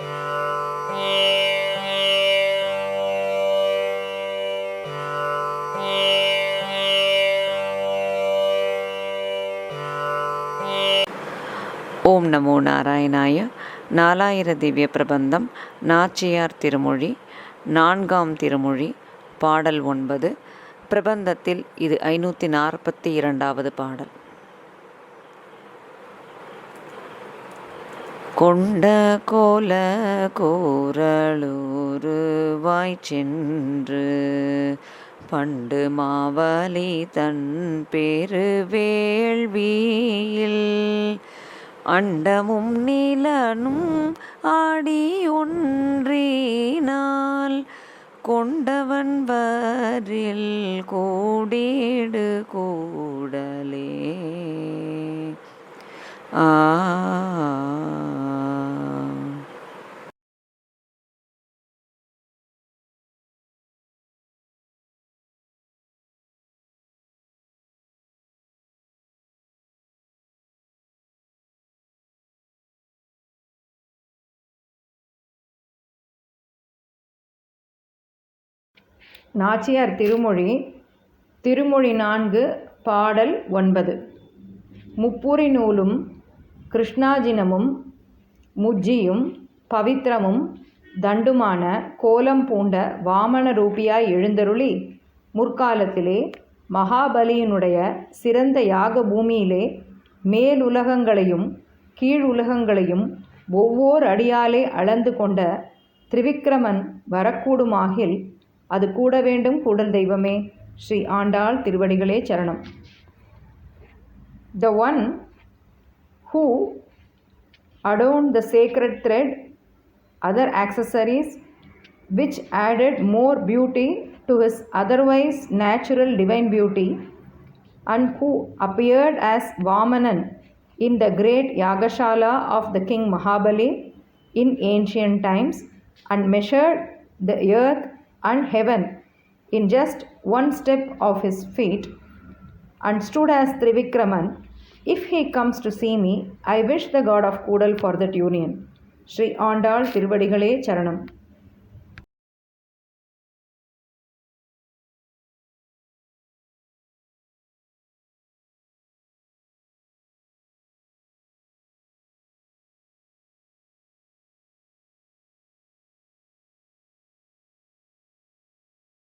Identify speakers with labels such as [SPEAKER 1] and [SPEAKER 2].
[SPEAKER 1] ஓம் நமோ நாராயணாய. நாலாயிர திவ்ய பிரபந்தம் நாச்சியார் திருமொழி நான்காம் திருமொழி பாடல் ஒன்பது பிரபந்தத்தில் இது ஐநூற்றி நாற்பத்தி இரண்டாவது பாடல். கொண்ட கோல கோரலூருவாய் சென்று பண்டு மாவலி தன் பெருவேள்வியில் அண்டமும் நிலனும் ஆடி ஒன்றினால் கொண்டவன் வரில் கூடேடு கூடலே. ஆ
[SPEAKER 2] நாச்சியார் திருமொழி திருமொழி நான்கு பாடல் ஒன்பது. முப்புரி நூலும் கிருஷ்ணாஜினமும் முஜ்ஜியும் பவித்திரமும் தண்டுமான கோலம் பூண்ட வாமன ரூபியாய் எழுந்தருளி முற்காலத்திலே மகாபலியினுடைய சிறந்த யாக பூமியிலே மேலுலகங்களையும் கீழுலகங்களையும் ஒவ்வொரு அடியாலே அளந்து கொண்ட திரிவிக்ரமன் வரக்கூடுமாகில் அது கூட வேண்டும் கூடல் தெய்வமே ஸ்ரீ ஆண்டாள் திருவடிகளே சரணம் the one who adorned the sacred thread, other accessories which added more beauty to his otherwise natural divine beauty, and who appeared as Vamanan in the great Yagashala of the king Mahabali in ancient times, and measured the earth and heaven in just one step of his feet and stood as Trivikraman. If he comes to see me, I wish the god of Koodal for that union. Sri Andal Tirvadigalay Charanam.